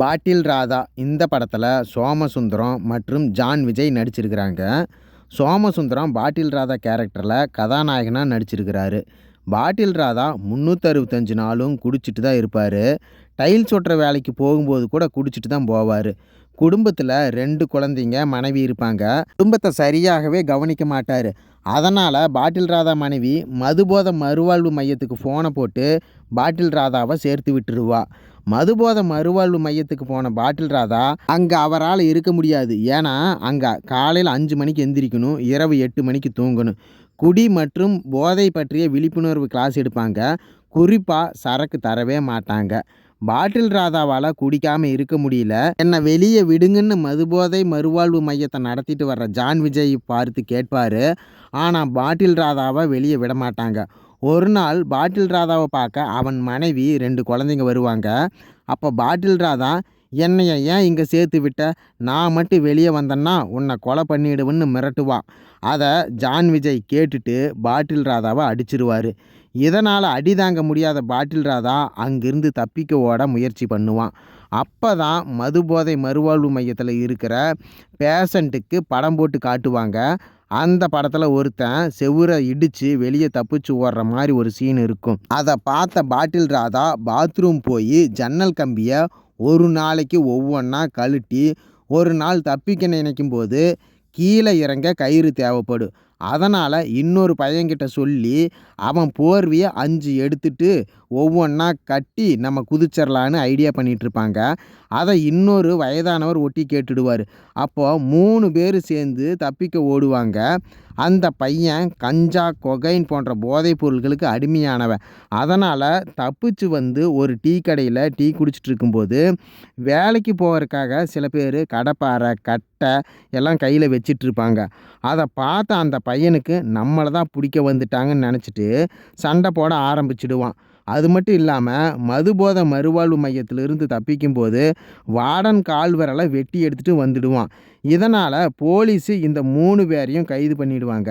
பாட்டில் ராதா இந்த படத்தில் சோமசுந்தரம் மற்றும் ஜான் விஜய் நடிச்சிருக்கிறாங்க. சோமசுந்தரம் பாட்டில் ராதா கேரக்டரில் கதாநாயகனாக நடிச்சிருக்கிறாரு. பாட்டில் ராதா முந்நூற்றறுபத்தஞ்சு நாளும் குடிச்சிட்டு தான் இருப்பார். டைல்ஸ் ஒட்டுற வேலைக்கு போகும்போது கூட குடிச்சிட்டு தான் போவார். குடும்பத்தில் ரெண்டு குழந்தைங்க மனைவி இருப்பாங்க. குடும்பத்தை சரியாகவே கவனிக்க மாட்டார். அதனால் பாட்டில் ராதா மனைவி மதுபோத மறுவாழ்வு மையத்துக்கு ஃபோனை போட்டு பாட்டில் ராதாவை சேர்த்து விட்டுருவா. மதுபோத மறுவாழ்வு மையத்துக்கு போன பாட்டில் ராதா அங்கே அவரால் இருக்க முடியாது. ஏன்னா அங்கே காலையில் அஞ்சு மணிக்கு எந்திரிக்கணும் இரவு எட்டு மணிக்கு தூங்கணும். குடி மற்றும் போதை பற்றிய விழிப்புணர்வு கிளாஸ் எடுப்பாங்க. குறிப்பாக சரக்கு தரவே மாட்டாங்க. பாட்டில் ராதாவால் குடிக்காமல் இருக்க முடியல. என்னை வெளியே விடுங்கன்னு மதுபோதை மறுவாழ்வு மையத்தை நடத்திட்டு வர்ற ஜான் விஜய் பார்த்து கேட்பார். ஆனால் பாட்டில் ராதாவை வெளியே விட மாட்டாங்க. ஒரு நாள் பாட்டில் ராதாவை பார்க்க அவன் மனைவி ரெண்டு குழந்தைங்க வருவாங்க. அப்போ பாட்டில் ராதா என்னைய ஏன் இங்கே சேர்த்து விட்ட? நான் மட்டும் வெளியே வந்தேன்னா உன்னை கொலை பண்ணிடுவேன்னு மிரட்டுவான் அதை ஜான் விஜய் கேட்டுட்டு பாட்டில் ராதாவை அடிச்சிருவார். இதனால் அடி தாங்க முடியாத பாட்டில் ராதா அங்கிருந்து தப்பிக்க ஓட முயற்சி பண்ணுவான். அப்போ தான் மதுபோதை மறுவாழ்வு மையத்தில் இருக்கிற பேஷண்ட்டுக்கு படம் போட்டு காட்டுவாங்க. அந்த படத்தில் ஒருத்தன் செவுரை இடித்து வெளியே தப்பிச்சு ஓடுற மாதிரி ஒரு சீன் இருக்கும். அதை பார்த்த பாட்டில் ராதா பாத்ரூம் போய் ஜன்னல் கம்பியை ஒரு நாளைக்கு ஒவ்வொன்றா கழட்டி ஒரு நாள் தப்பிக்க நினைக்கும் போது கீழே இறங்க கயிறு தேவைப்படும். அதனால் இன்னொரு பையன்கிட்ட சொல்லி அவன் போர்வையை அஞ்சு எடுத்துட்டு ஒவ்வொன்றா கட்டி நம்ம குதிச்சிடலான்னு ஐடியா பண்ணிகிட்ருப்பாங்க அதை இன்னொரு வயதானவர் ஒட்டி கேட்டுடுவார். அப்போது மூணு பேர் சேர்ந்து தப்பிக்க ஓடுவாங்க. அந்த பையன் கஞ்சா கொகைன் போன்ற போதைப் பொருட்களுக்கு அடிமையானவன். அதனால் தப்பிச்சு வந்து ஒரு டீ கடையில் டீ குடிச்சிட்டு இருக்கும்போது வேலைக்கு போகிறதுக்காக சில பேர் கடப்பாறை கட்டை எல்லாம் கையில் வச்சிட்ருப்பாங்க அதை பார்த்த அந்த பையனுக்கு நம்மளை தான் பிடிக்க வந்துட்டாங்கன்னு நினச்சிட்டு சண்டை போட ஆரம்பிச்சிடுவான். அது மட்டும் இல்லாமல் மதுபோத மறுவாழ்வு மையத்திலிருந்து தப்பிக்கும்போது வாடன் கால்வரலை வெட்டி எடுத்துகிட்டு வந்துடுவான். இதனால் போலீஸு இந்த மூணு பேரையும் கைது பண்ணிடுவாங்க.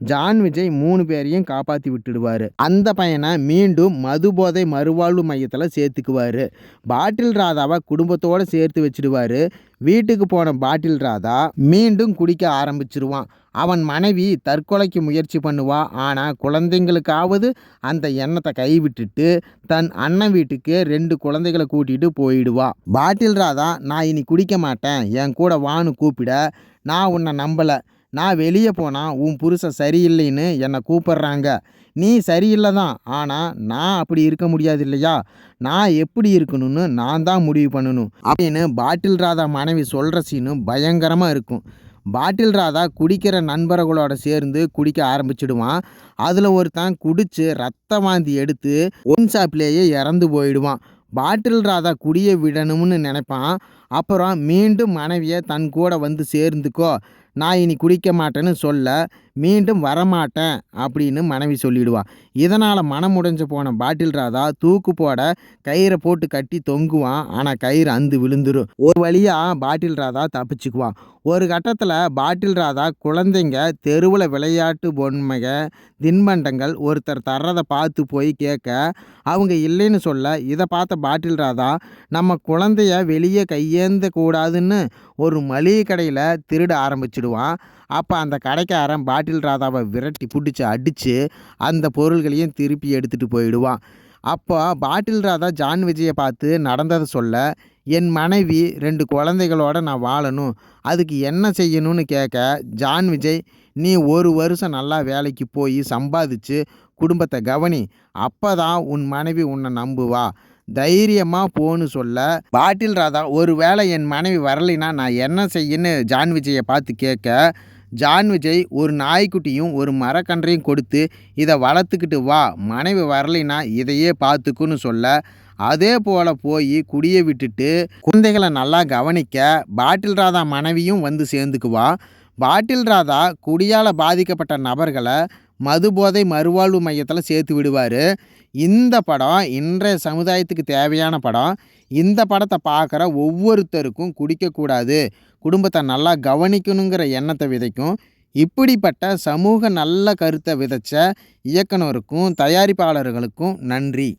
ஜான் விஜய் மூணு பேரையும் காப்பாற்றி விட்டுடுவார். அந்த பையனை மீண்டும் மதுபோதை மறுவாழ்வு மையத்தில் சேர்த்துக்குவார். பாட்டில் ராதாவை குடும்பத்தோடு சேர்த்து வச்சுடுவார். வீட்டுக்கு போன பாட்டில் ராதா மீண்டும் குடிக்க ஆரம்பிச்சிருவான். அவன் மனைவி தற்கொலைக்கு முயற்சி பண்ணுவா. ஆனால் குழந்தைங்களுக்காவது அந்த எண்ணத்தை கைவிட்டுட்டு தன் அண்ணன் வீட்டுக்கு ரெண்டு குழந்தைகளை கூட்டிகிட்டு போயிடுவா. பாட்டில் ராதா நான் இனி குடிக்க மாட்டேன். என் கூட வான்னு கூப்பிட. நான் உன்னை நம்பலை. நான் வெளியே போனால் உன் புருஷன் சரியில்லைன்னு என்னை கூப்பிட்றாங்க. நீ சரியில்லை தான் ஆனால் நான் அப்படி இருக்க முடியாது இல்லையா நான் எப்படி இருக்கணும்னு நான் தான் முடிவு பண்ணணும். அப்படின்னு பாட்டில் ராதா மனைவி சொல்கிற சீனும் பயங்கரமாக இருக்கும். பாட்டில் ராதா குடிக்கிற நண்பர்களோட சேர்ந்து குடிக்க ஆரம்பிச்சிடுவான். அதில் ஒருத்தன் குடித்து ரத்த வாந்தி எடுத்து ஒன் ஷாப்லேயே இறந்து போயிடுவான். பாட்டில் ராதா குடியை விடணும்னு நினைப்பான். அப்புறம் மீண்டும் மனைவியை தன் கூட வந்து சேர்ந்துக்கோ. நான் இனி குடிக்க மாட்டேன்னு சொல்ல மீண்டும் வரமாட்டேன் அப்படின்னு மனைவி சொல்லிடுவா. இதனால் மனம் உடைஞ்சு போன பாட்டில் ராதா தூக்கு போட கயிறை போட்டு கட்டி தொங்குவான். ஆனால் கயிறு அந்து விழுந்துடும் ஒரு வழியாக பாட்டில் ராதா தப்பிச்சுக்குவான் ஒரு கட்டத்தில் பாட்டில் ராதா குழந்தைங்க தெருவில் விளையாட்டு பொன்மைக தின்பண்டங்கள் ஒருத்தர் தர்றதை பார்த்து போய் கேட்க அவங்க இல்லைன்னு சொல்ல இதை பார்த்த பாட்டில் ராதா நம்ம குழந்தைய வெளியே கையேந்த கூடாதுன்னு ஒரு மளிகை கடையில் திருட ஆரம்பிச்சிடுவான் அப்போ அந்த கடைக்காரன் பாட்டில் ராதாவை விரட்டி பிடிச்சி அடித்து அந்த பொருள்களையும் திருப்பி எடுத்துகிட்டு போயிடுவான். அப்போ பாட்டில் ராதா ஜான் விஜயை பார்த்து நடந்ததை சொல்ல என் மனைவி ரெண்டு குழந்தைகளோட நான் வாழணும். அதுக்கு என்ன செய்யணும்னு கேட்க ஜான் விஜய் நீ ஒரு வருஷம் நல்லா வேலைக்கு போய் சம்பாதிச்சு குடும்பத்தை கவனி. அப்போ தான் உன் மனைவி உன்னை நம்புவா. தைரியமாக போன்னு சொல்ல பாட்டில் ராதா ஒரு வேளை என் மனைவி வரலைன்னா நான் என்ன செய்யன்னு ஜான் விஜயை பார்த்து கேட்க ஜான் விஜய் ஒரு நாய்க்குட்டியும் ஒரு மரக்கன்றையும் கொடுத்து இதை வளர்த்துக்கிட்டு வா மனைவி வரலைன்னா இதையே பார்த்துக்குன்னு சொல்ல அதே போல் போய் குடியை விட்டுட்டு குழந்தைகளை நல்லா கவனிக்க பாட்டில் ராதா மனைவியும் வந்து சேர்ந்துக்குவா பாட்டில் ராதா குடியால் பாதிக்கப்பட்ட நபர்களை மது போதை மறுவாழ்வு மையத்தில் சேர்த்து விடுவார். இந்த படம் இன்றைய சமுதாயத்துக்கு தேவையான படம் இந்த படத்தை பார்க்குற ஒவ்வொருத்தருக்கும் குடிக்கக்கூடாது. குடும்பத்தை நல்லா கவனிக்கணுங்கிற எண்ணத்தை விதைக்கும். இப்படிப்பட்ட சமூக நல்ல கருத்தை விதைச்ச இயக்குனருக்கும் தயாரிப்பாளர்களுக்கும் நன்றி.